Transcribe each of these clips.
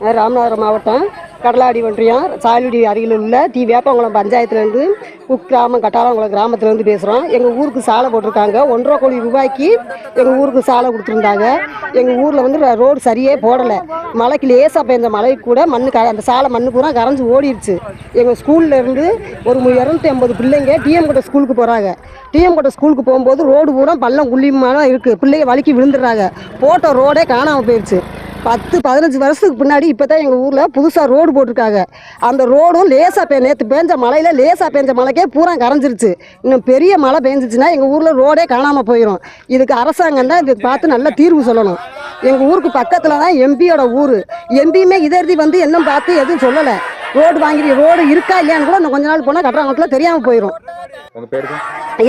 ராமநாதபுரம் மாவட்டம் கடலாடி ஒன்றியம் சாயலுடி அருகில் உள்ள டி வேப்பங்குளம் பஞ்சாயத்துலேருந்து குக்கிராமம் கட்டாளங்குளம் கிராமத்துலேருந்து பேசுகிறோம் எங்கள் ஊருக்கு சாலை போட்டிருக்காங்க. ஒன்றரை கோடி ரூபாய்க்கு எங்கள் ஊருக்கு சாலை கொடுத்துருந்தாங்க. எங்கள் ஊரில் வந்து ர- ரோடு சரியே போடலை. மழைக்கு லேசாக பெய்ஞ்ச மழை கூட மண் க அந்த சாலை மண்ணு பூரா கரைஞ்சி ஓடிடுச்சு எங்கள் ஸ்கூல்லேருந்து ஒரு இரநூத்தி ஐம்பது பிள்ளைங்க டிஎம் கோட்டை ஸ்கூலுக்கு போகிறாங்க டிஎம் கோட்டை ஸ்கூலுக்கு போகும்போது ரோடு பூரா பள்ளம் குள்ளியமான இருக்குது பிள்ளைங்க வலிக்கு விழுந்துடுறாங்க. போட்ட ரோடே காணாமல் போயிடுச்சு பத்து பதினஞ்சு வருஷத்துக்கு பின்னாடி இப்போ தான் எங்கள் ஊரில் புதுசாக ரோடு போட்டிருக்காங்க. அந்த ரோடும் லேசாக பெ நேற்று பேஞ்ச மழையில் லேசாக பெஞ்ச மழைக்கே பூரா கரைஞ்சிருச்சு. இன்னும் பெரிய மழை பெஞ்சிச்சுன்னா எங்கள் ஊரில் ரோடே காணாமல் போயிடும் இதுக்கு அரசாங்கம் தான் இதுக்கு பார்த்து நல்ல தீர்வு சொல்லணும். எங்கள் ஊருக்கு பக்கத்தில் தான் எம்பியோட ஊர். எம்பியுமே இதர்தி வந்து இன்னும் பார்த்து எதுவும் சொல்லலை. ரோடு வாங்கி ரோடு இருக்கா இல்லையான்னு கூட இன்னும் கொஞ்ச நாள் போனால் கட்டுறாங்கத்தில் தெரியாமல் போயிடும்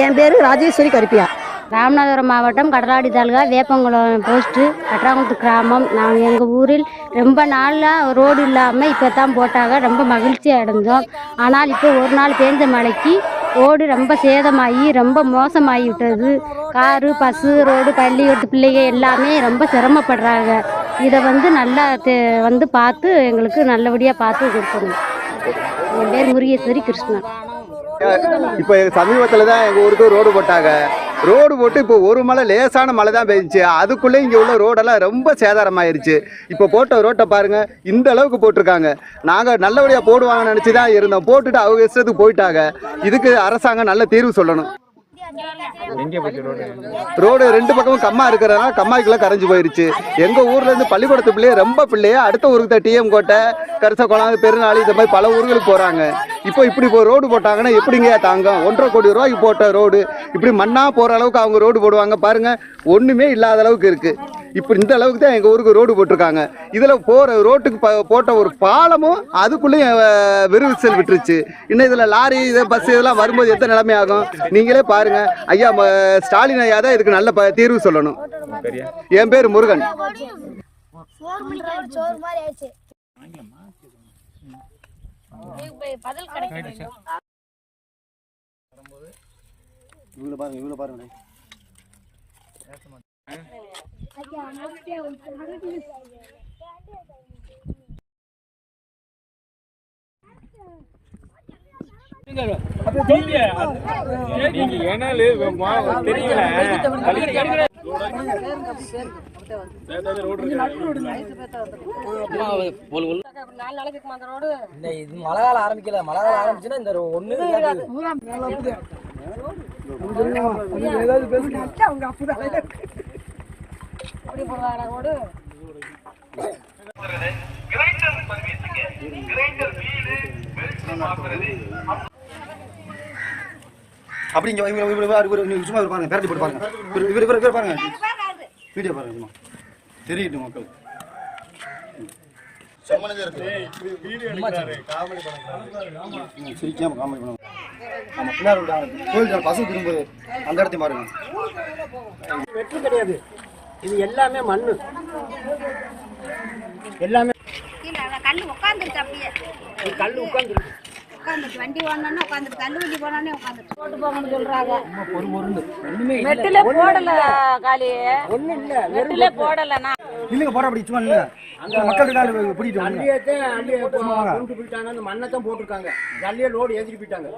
என் பேர் ராஜேஸ்வரி கருப்பியா. ராமநாதபுரம் மாவட்டம் கடலாடி தாலுகா வேப்பங்குளம் போஸ்ட்டு கட்டாங்குத்து கிராமம். நாங்கள் எங்கள் ஊரில் ரொம்ப நாளாக ரோடு இல்லாமல் இப்போ தான் போட்டாங்க. ரொம்ப மகிழ்ச்சி அடைஞ்சோம். ஆனால் இப்போ ஒரு நாள் பேஞ்ச மழைக்கு ரோடு ரொம்ப சேதமாகி ரொம்ப மோசமாகி விட்டது. காரு பஸ்ஸு ரோடு பள்ளிக்கூடத்து பிள்ளைங்க எல்லாமே ரொம்ப சிரமப்படுறாங்க. இதை வந்து நல்லா வந்து பார்த்து எங்களுக்கு நல்லபடியாக பார்த்து கொடுக்கணும். என் பேர் முருகேஸ்வரி கிருஷ்ணன் இப்போ சமீபத்தில் தான் எங்கள் ஊருக்கு ரோடு போட்டாங்க. ரோடு போட்டு இப்போ ஒரு மழை லேசான மழை தான் பெய்ஞ்சிச்சு அதுக்குள்ளே இங்கே உள்ள ரோடெல்லாம் ரொம்ப சேதாரமாயிருச்சு. இப்போ போட்ட ரோட்டை பாருங்கள் இந்த அளவுக்கு போட்டிருக்காங்க. நாங்கள் நல்லபடியாக போடுவாங்கன்னு நினச்சி தான் இருந்தோம். போட்டுட்டு அவங்க இஷ்டத்துக்கு போயிட்டாங்க. இதுக்கு அரசாங்கம் நல்ல தீர்வு சொல்லணும். ரோடு ரெண்டு பக்கமும் கம்மா இருக்கிறதுனால கம்மாய்க்குள்ள கரைஞ்சு போயிருச்சு. எங்க ஊர்ல இருந்து பள்ளிக்கூடத்து பிள்ளைய ரொம்ப பிள்ளைய அடுத்த ஊருக்கு தான் டிஎம் கோட்டை கரிச குளம் பெருநாளி இந்த மாதிரி பல ஊர்களுக்கு போறாங்க. இப்போ இப்படி இப்போ ரோடு போட்டாங்கன்னா எப்படிங்க தாங்கும்? ஒன்றரை கோடி ரூபாய்க்கு போட்ட ரோடு. இப்படி மண்ணா போற அளவுக்கு அவங்க ரோடு போடுவாங்க. பாருங்க ஒண்ணுமே இல்லாத அளவுக்கு இருக்கு. இப்போ இந்த அளவுக்கு தான் எங்கள் ஊருக்கு ரோடு போட்டிருக்காங்க. இதில் போகிற ரோட்டுக்கு ப- போட்ட ஒரு பாலமும் அதுக்குள்ளேயும் விரிவிசல் விட்டுருச்சு. இன்னும் இதில் லாரி இது பஸ் இதெல்லாம் வரும்போது எந்த நிலைமை ஆகும்? நீங்களே பாருங்கள் ஐயா ம- ஸ்டாலின் ஐயா தான் இதுக்கு நல்ல ப- தீர்வு சொல்லணும். என் பேர் முருகன். இவ்வளோ பாருங்க இவ்வளோ பாருங்க தெரியல இந்த இது மழை காலம் ஆரம்பிக்கல மழை காலம் ஆரம்பிச்சுன்னா இந்த ஒண்ணு இருக்காது. அப்படி இங்க இவரு இவரு இவரு இவரு நீங்க சும்மா இவரு பாருங்க பேரட்டி போட்டு பாருங்க. இவரு இவரு இவரு பாருங்க. வீடியோ பாருங்க சும்மா. தெரியட்டும் மக்கள். சிரிக்காம காமெடி பண்ணுங்க ஆமா பின்னாடி. கோயில் பசங்க திரும்புது. அந்த இடத்தையும் பாருங்க. வெற்றி கிடையாது. இது எல்லாமே மண்ணு. எல்லாமே கல்லு உட்காந்துருச்சு அப்படியே. கல் வண்டி உட்காந்துருக்கு வண்டி போனோடனே உட்காந்துருக்கு போட்டு போகணும்னு சொல்றாங்க. ஒரு ஒண்ணு ஒண்ணுமே இல்ல. மெட்டில போடல காலி ஒண்ணு இல்ல. மெட்டில போடலண்ணா இல்லைங்க அப்படி சும்மா இல்ல அந்த மக்கள் கொண்டு போயிட்டாங்க. அந்த மண்ணை தான் போட்டிருக்காங்க. ஜல்லியை லோடு ஏற்றிட்டு போயிட்டாங்க.